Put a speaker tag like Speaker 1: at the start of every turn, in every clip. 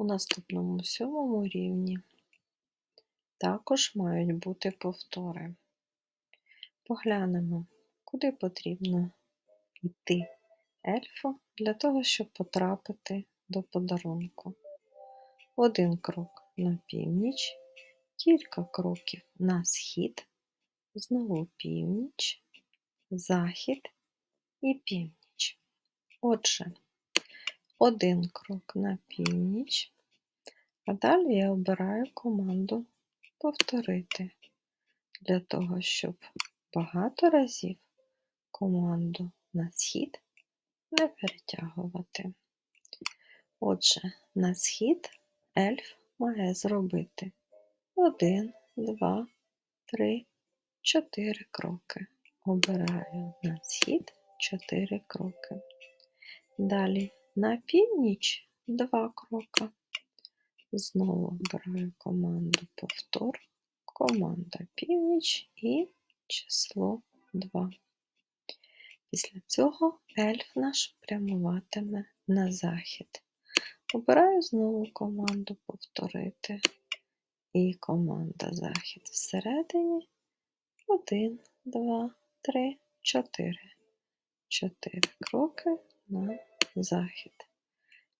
Speaker 1: У наступному сьомому рівні також мають бути повтори. Поглянемо, куди потрібно йти ельфу для того, щоб потрапити до подарунку. Один крок на північ, кілька кроків на схід, знову північ, захід і північ. Отже, один крок на північ, а далі я обираю команду повторити для того, щоб багато разів команду на схід не перетягувати. Отже, на схід ельф має зробити один, два, три, чотири кроки. Обираю на схід чотири кроки. Далі на північ два кроки. Знову обираю команду повтор, команда північ і число 2. Після цього ельф наш прямуватиме на захід. Обираю знову команду повторити. І команда захід всередині. 1, 2, 3, 4. 4 кроки на захід.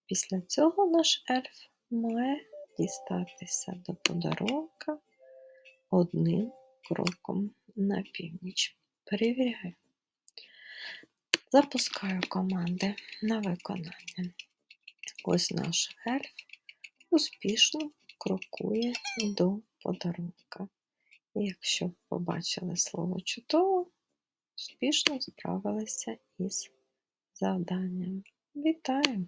Speaker 1: Після цього наш ельф має дістатися до подарунка одним кроком на північ. Перевіряю. Запускаю команди на виконання. Ось наш ельф успішно крокує до подарунка. І якщо побачили слово чудово, успішно справилися із завданням. Вітаю!